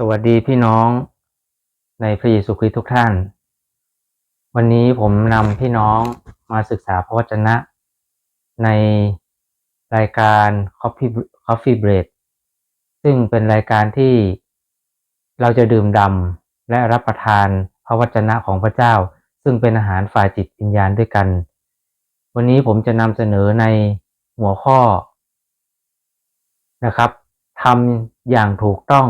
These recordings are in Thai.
สวัสดีพี่น้องในพระเยซูคริสต์ทุกท่าน วันนี้ผมนำพี่น้องมาศึกษาพระวจนะ ในรายการ Coffee Coffee Break ซึ่งเป็นรายการที่เราจะดื่มดำและรับประทานพระวจนะของพระเจ้า ซึ่งเป็นอาหารฝ่ายจิตวิญญาณด้วยกัน วันนี้ผมจะนำเสนอในหัวข้อนะครับทำอย่างถูกต้อง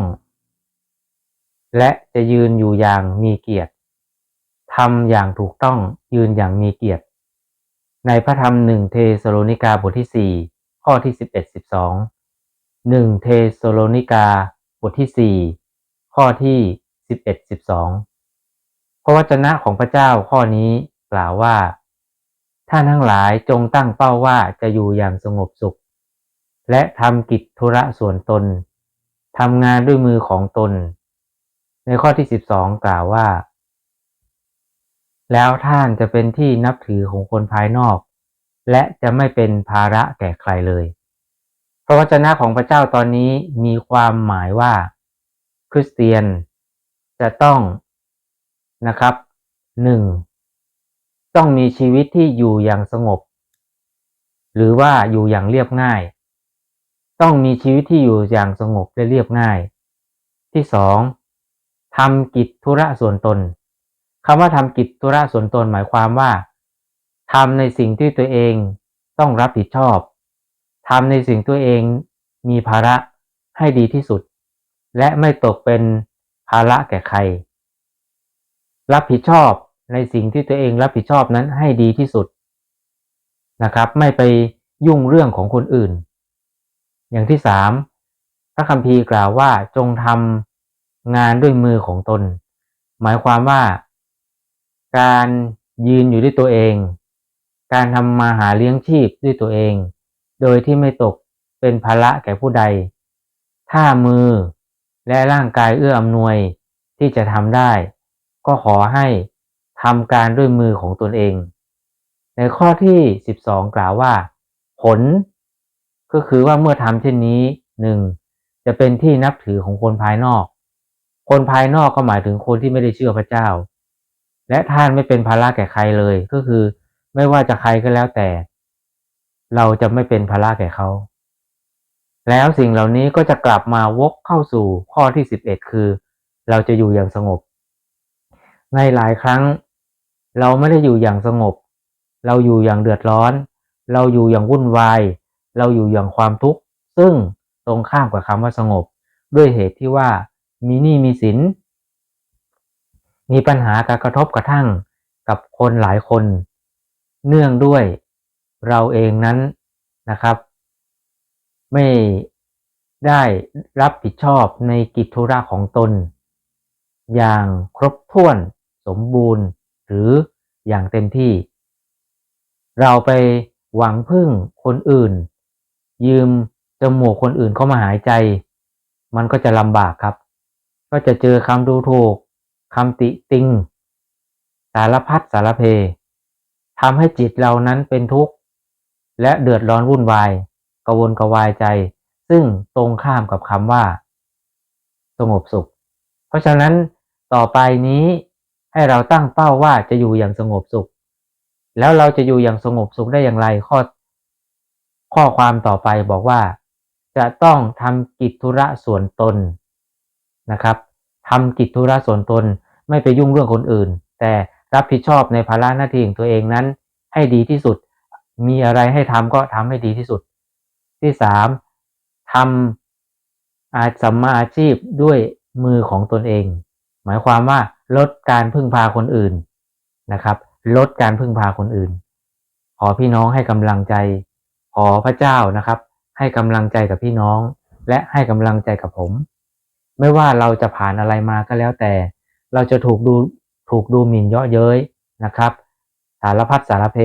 และจะยืนอยู่อย่างมีเกียรติทำอย่างถูกต้องยืนอย่างมีเกียรติ ในพระธรรมหนึ่งเทสโลนิกาบทที่สี่ข้อที่สิบเอ็ดสิบสองหนึ่งเทสโลนิกาบทที่สี่ข้อที่สิบเอ็ดสิบสองพระวจนะของพระเจ้าข้อนี้กล่าวว่าท่านทั้งหลายจงตั้งเป้าว่าจะอยู่อย่างสงบสุข และทำกิจธุระส่วนตนทำงานด้วยมือของตน ในข้อที่สิบสองกล่าวว่า แล้วท่านจะเป็นที่นับถือของคนภายนอก และจะไม่เป็นภาระแก่ใครเลย พระวจนะของพระเจ้าตอนนี้มีความหมายว่า คริสเตียนจะต้องนะครับหนึ่งต้องมีชีวิตที่อยู่อย่างสงบ หรือว่าอยู่อย่างเรียบง่าย ต้องมีชีวิตที่อยู่อย่างสงบและเรียบง่าย ที่สอง ทำกิจธุระส่วนตนคำว่าทำกิจธุระส่วนตนหมายความว่าทำในสิ่งที่ตัวเองต้องรับผิดชอบทำในสิ่งตัวเองมีภาระให้ดีที่สุด และไม่ตกเป็นภาระแก่ใคร รับผิดชอบในสิ่งที่ตัวเองรับผิดชอบนั้นให้ดีที่สุดนะครับ ไม่ไปยุ่งเรื่องของคนอื่น อย่างที่สามพระคัมภีร์กล่าวว่าจงทำ งานด้วยมือของตน หมายความว่า การยืนอยู่ด้วยตัวเอง การทำมาหาเลี้ยงชีพด้วยตัวเอง โดยที่ไม่ตกเป็นภาระแก่ผู้ใด ถ้ามือและร่างกายเอื้ออำนวยที่จะทำได้ ก็ขอให้ทำการด้วยมือของตนเอง ในข้อที่ 12 กล่าวว่า ผล ก็คือว่าเมื่อทำเช่นนี้หนึ่งจะเป็นที่นับถือของคนภายนอก คนภายนอกก็หมายถึงคนที่ไม่ได้เชื่อพระเจ้า และท่านไม่เป็นภาระแก่ใครเลยก็คือ ไม่ว่าจะใครก็แล้วแต่ เราจะไม่เป็นภาระแก่เขา แล้วสิ่งเหล่านี้ก็จะกลับมาวกเข้าสู่ข้อที่11คือ เราจะอยู่อย่างสงบ ในหลายครั้ง เราไม่ได้อยู่อย่างสงบ เราอยู่อย่างเดือดร้อน เราอยู่อย่างวุ่นวาย เราอยู่อย่างความทุกข์ซึ่งตรงข้ามกับคำว่าสงบ ด้วยเหตุที่ว่า มีหนี้มีสิน มีปัญหาการกระทบกระทั่งกับคนหลายคน เนื่องด้วยเราเองนั้นนะครับ ไม่ได้รับผิดชอบในกิจธุระของตน อย่างครบถ้วนสมบูรณ์หรืออย่างเต็มที่ เราไปหวังพึ่งคนอื่น ยืมจมูกคนอื่นเข้ามาหายใจ มันก็จะลำบากครับ ก็จะเจอคำดูถูกคำติติง สารพัดสารเพทำให้จิตเรานั้นเป็นทุกข์ และเดือดร้อนวุ่นวายกวนกวายใจ ซึ่งตรงข้ามกับคำว่า สงบสุข เพราะฉะนั้นต่อไปนี้ให้เราตั้งเป้าว่าจะอยู่อย่างสงบสุข แล้วเราจะอยู่อย่างสงบสุขได้อย่างไรข้อ ข้อความต่อไปบอกว่า จะต้องทำกิจธุระส่วนตนนะครับ ทำกิจธุระส่วนตน ไม่ไปยุ่งเรื่องคนอื่น แต่รับผิดชอบในภาระหน้าที่ของตัวเองนั้น ให้ดีที่สุด มีอะไรให้ทำก็ทำให้ดีที่สุด ที่สามทำอาสัมมาอาชีพด้วยมือของตนเอง หมายความว่าลดการพึ่งพาคนอื่นนะครับ ลดการพึ่งพาคนอื่น ขอพี่น้องให้กำลังใจ ขอพระเจ้านะครับ ให้กำลังใจกับพี่น้อง และให้กำลังใจกับผม ไม่ว่าเราจะผ่านอะไรมาก็แล้วแต่ เราจะถูกดูถูกดูหมิ่นเยาะเย้ยนะครับ สารพัดสารเพ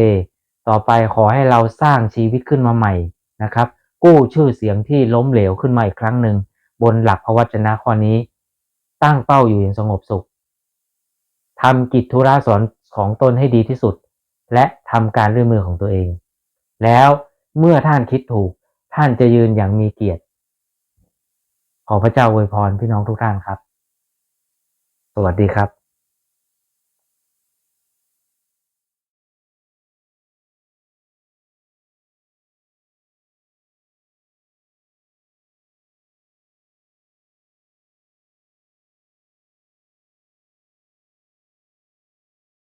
ต่อไปขอให้เราสร้างชีวิตขึ้นมาใหม่นะครับ กู้ชื่อเสียงที่ล้มเหลวขึ้นมาอีกครั้งหนึ่งบนหลักพระวจนะข้อนี้ ตั้งเป้าอยู่อย่างสงบสุขทำกิจธุระสอนของตนให้ดีที่สุด และทำการด้วยมือของตัวเอง แล้วเมื่อท่านคิดถูกท่านจะยืนอย่างมีเกียรติ ขอพระเจ้าอวยพรพี่น้องทุกท่านครับ สวัสดีครับ